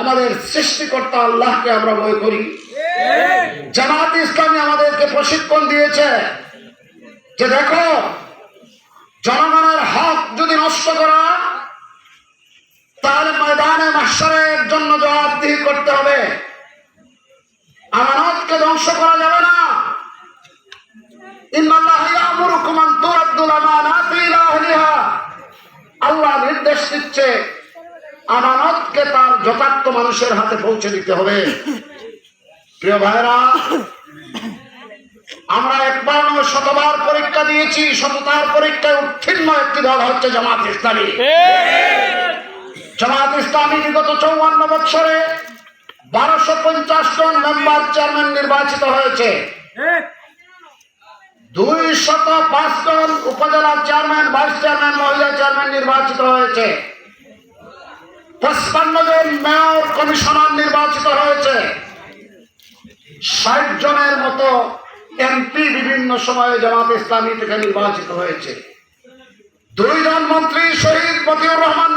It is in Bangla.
আমাদের সৃষ্টিকর্তা আল্লাহকে আমরা ভয় করি। জামাত ইসলামী আমাদেরকে প্রশিক্ষণ দিয়েছে যে দেখো জনগণের হক যদি নষ্ট করা তাহলে ময়দানে মাস্টারের জন্য জবাবদিহি করতে হবে। আমানতকে ধ্বংস করা যাবে না। আল্লাহ নির্দেশ দিচ্ছে আমানতকে তার যথার্থ মানুষের হাতে পৌঁছে দিতে হবে। প্রিয় ভাইরা আমরা একবার নয়, শতবার পরীক্ষা দিয়েছি, শততার পরীক্ষায় উত্তীর্ণ একটি দল হচ্ছে জামাত ইসলামী। জামাত ইসলামী বিগত চৌয়ান্ন বৎসরে বারোশো পঞ্চাশ জন মেম্বার চেয়ারম্যান নির্বাচিত হয়েছে। দুই শত পাঁচ জন উপজেলা চেয়ারম্যান, ভাইস চেয়ারম্যান, মহিলা চেয়ারম্যান নির্বাচিত হয়েছে। পঁচপান্ন মেয়র কমিশনার নির্বাচিত হয়েছে। ষাট জনের মতো এমপি বিভিন্ন সময়ে জামাত ইসলামী থেকে নির্বাচিত হয়েছে। দুইজন মন্ত্রী শহীদ মতিউর রহমান